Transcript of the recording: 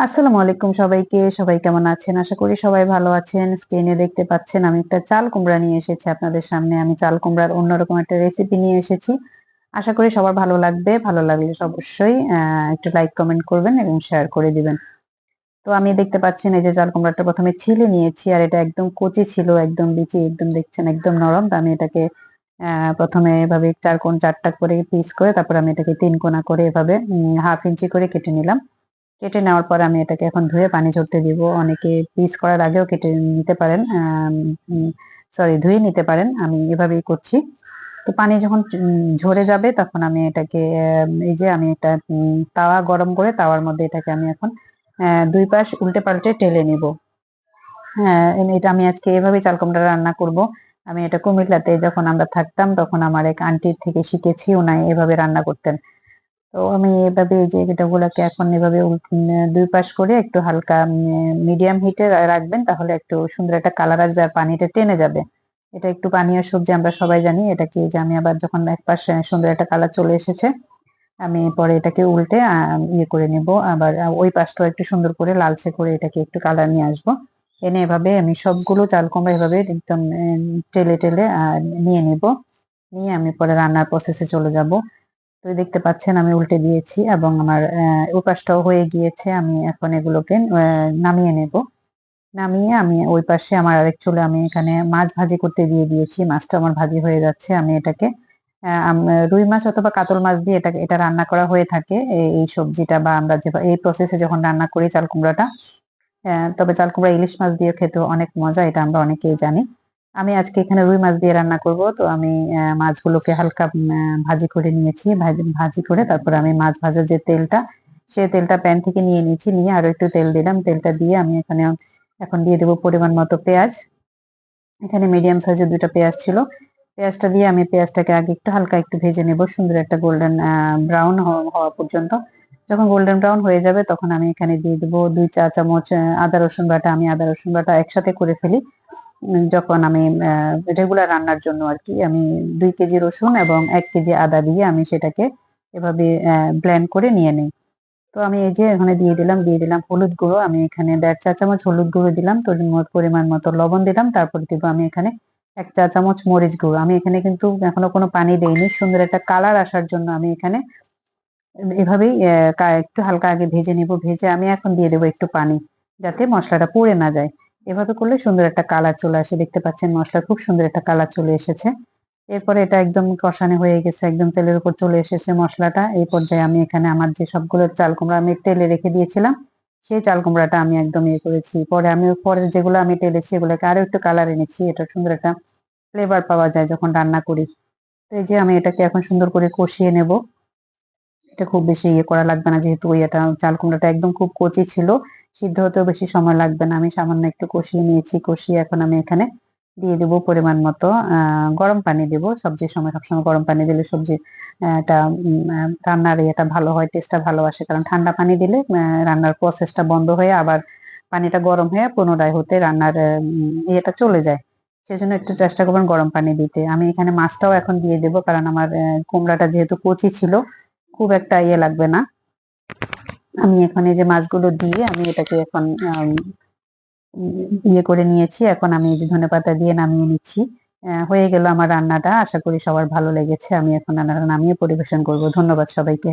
আসসালামু আলাইকুম সবাইকে। সবাই কেমন আছেন? আশা করি সবাই ভালো আছেন। স্ক্রিনে দেখতে পাচ্ছেন আমি একটা চাল কুমড়া নিয়ে এসেছি আপনাদের সামনে। আমি চাল কুমড়ার অন্যরকম একটা রেসিপি নিয়ে এসেছি। আশা করি সবার ভালো লাগবে। ভালো লাগলে অবশ্যই একটু লাইক কমেন্ট করবেন এবং শেয়ার করে দিবেন। তো আমি দেখতে পাচ্ছেন এই যে চাল কুমড়াটা প্রথমে ছিলে নিয়েছি আর এটা একদম কচি ছিল, একদম বিচি একদম দেখছেন, একদম নরম। তো আমি এটাকে প্রথমে এভাবে চার কোণ, চারটা করে পিস করে তারপর আমি এটাকে তিন কোণা করে এভাবে হাফ ইঞ্চি করে কেটে নিলাম। কেটে নেওয়ার পর আমি এটাকে এখন ধুয়ে পানি ঝরতে দিব। অনেকে পিস করার আগেও কেটে নিতে পারেন সরি ধুয়ে নিতে পারেন। আমি এভাবেই করছি। তো পানি যখন ঝরে যাবে তখন আমি এটাকে এই যে আমি এটা তাওয়া গরম করে তাওয়ার মধ্যে এটাকে আমি এখন দুই পাশ উল্টে পাল্টে টেলে নিব। হ্যাঁ এটা আমি আজকে এভাবে চাল কুমড়া রান্না করব। আমি এটা কুমিল্লাতে যখন আমরা থাকতাম তখন আমার এক আন্টির থেকে শিখেছি ওনাই এভাবে রান্না করতেন। তো আমি এভাবে এই যে এটাগুলোকে এখন এভাবে দুই পাশ করে একটু হালকা মিডিয়াম হিটে রাখবেন, তাহলে একটু সুন্দর একটা কালার আসবে আর পানিটা টেনে যাবে। এটা একটু পানীয় সবজি আমরা সবাই জানি এটাকে যে আমি আবার যখন এক পাশে সুন্দর একটা কালার চলে এসেছে, আমি পরে এটাকে উল্টে ইয়ে করে নেব। আবার ওই পাশটাও একটু সুন্দর করে লালচে করে এটাকে একটু কালার নিয়ে আসব। এনে এভাবে আমি সবগুলো চাল কুমড়া এভাবে একদম টেলে টেলে নিয়ে নিব। নিয়ে আমি পরে রান্নার প্রসেসে চলে যাব। তো দেখতে পাচ্ছেন আমি উল্টে দিয়েছি এবং আমার উপাসটাও হয়ে গিয়েছে। আমি এখন এগুলোকে নামিয়ে নেব। নামিয়ে আমি ওই পাশে আমার আরেক চুলে আমি এখানে মাছ ভাজি করতে দিয়ে দিয়েছি। মাছটা আমার ভাজি হয়ে যাচ্ছে। আমি এটাকে রুই মাছ অথবা কাতল মাছ দিয়ে এটা এটা রান্না করা হয়ে থাকে। এই সবজিটা বা আমরা যে, এই প্রসেসে যখন রান্না করি চাল কুমড়াটা তবে চাল কুমড়া ইলিশ মাছ দিয়ে খেতে অনেক মজা, এটা আমরা অনেকেই জানি। আমি আজকে এখানে রুই মাছ দিয়ে রান্না করব। তো আমি মাছগুলোকে হালকা ভাজি করে নিয়েছি। ভাজি করে তারপর আমি মাছ ভাজার যে তেলটা, সে তেলটা প্যান থেকে নিয়ে নিয়েছি, নিয়ে আরও একটু তেল দিলাম। তেলটা দিয়ে আমি এখানে, এখন দিয়ে দেবো পরিমাণ মতো পেঁয়াজ। এখানে মিডিয়াম সাইজের দুইটা পেঁয়াজ ছিল। পেঁয়াজটা দিয়ে আমি পেঁয়াজটাকে আগে একটু হালকা একটু ভেজে নেব। সুন্দর একটা গোল্ডেন ব্রাউন হওয়া পর্যন্ত। যখন গোল্ডেন ব্রাউন হয়ে যাবে, তখন আমি এখানে দিয়ে দেবো দুই চা চামচ আদা রসুন বাটা। আমি আদা রসুন বাটা একসাথে করে ফেলি। যখন আমি রেগুলার রান্নার জন্য আর কি, আমি দুই কেজি রসুন এবং এক কেজি আদা দিয়ে আমি সেটাকে এভাবে ব্লেন্ড করে নিয়ে নিই। তো আমি এই যে এখানে দিয়ে দিলাম দিয়ে দিলাম হলুদ গুঁড়ো, আমি এখানে দেড় চা চামচ হলুদ গুঁড়ো দিলাম, তো পরিমাণ মতো লবণ দিলাম, তারপর দিব আমি এখানে এক চা চামচ মরিচ গুঁড়ো। আমি এখানে কিন্তু এখনও কোনো পানি দেইনি, সুন্দর একটা কালার আসার জন্য আমি এখানে এভাবেই একটু হালকা আগে ভেজে নিব, ভেজে আমি এখন দিয়ে দেবো একটু পানি, যাতে মশলাটা পুড়ে না যায়। এভাবে করলে সুন্দর একটা কালার চলে আসে। দেখতে পাচ্ছেন মশলা খুব সুন্দর একটা কালার চলে এসেছে। এরপরে এটা একদম কষানো হয়ে গেছে, একদম তেলের উপর চলে এসেছে মশলাটা। এই পর্যায়ে আমি এখানে আমার যে সবগুলো চাল কুমড়া আমি তেলে রেখে দিয়েছিলাম, সেই চাল কুমড়াটা আমি একদম ইয়ে করেছি। পরে আমি পরে যেগুলো আমি টেলেছি এগুলোকে আরও একটু কালার এনেছি। এটা সুন্দর একটা ফ্লেভার পাওয়া যায় যখন রান্না করি। তো এই যে আমি এটাকে এখন সুন্দর করে কষিয়ে নেব। এটা খুব বেশি ইয়ে করা লাগবে না, যেহেতু এটা চাল কুমড়াটা একদম খুব কচি ছিল সিদ্ধ হতেও বেশি সময় লাগবে না। আমি সামান্য একটু কষিয়ে নিয়েছি, কষিয়ে এখন আমি এখানে দিয়ে দেবো পরিমাণ মতো গরম পানি দেবো। সবজির সময় সবসময় গরম পানি দিলে সবজি এটা রান্নার ইয়েটা ভালো হয় টেস্টটা ভালো আসে। কারণ ঠান্ডা পানি দিলে রান্নার প্রসেসটা বন্ধ হয়ে আবার পানিটা গরম হয়ে পুনরায় হতে রান্নার ইয়েটা চলে যায়। সেজন্য একটু চেষ্টা করবেন গরম পানি দিতে। আমি এখানে মাছটাও এখন দিয়ে দেবো, কারণ আমার কুমড়াটা যেহেতু কচি ছিল খুব একটা ইয়ে লাগবে না। আমি এখন এই যে মাছগুলো দিয়ে আমি এটাকে এখন ইয়ে করে নিয়েছি। এখন আমি এই যে ধনে পাতা দিয়ে নামিয়ে নিচ্ছি। হয়ে গেল আমার রান্নাটা। আশা করি সবার ভালো লেগেছে। আমি এখন রান্নাটা নামিয়ে পরিবেশন করব। ধন্যবাদ সবাইকে।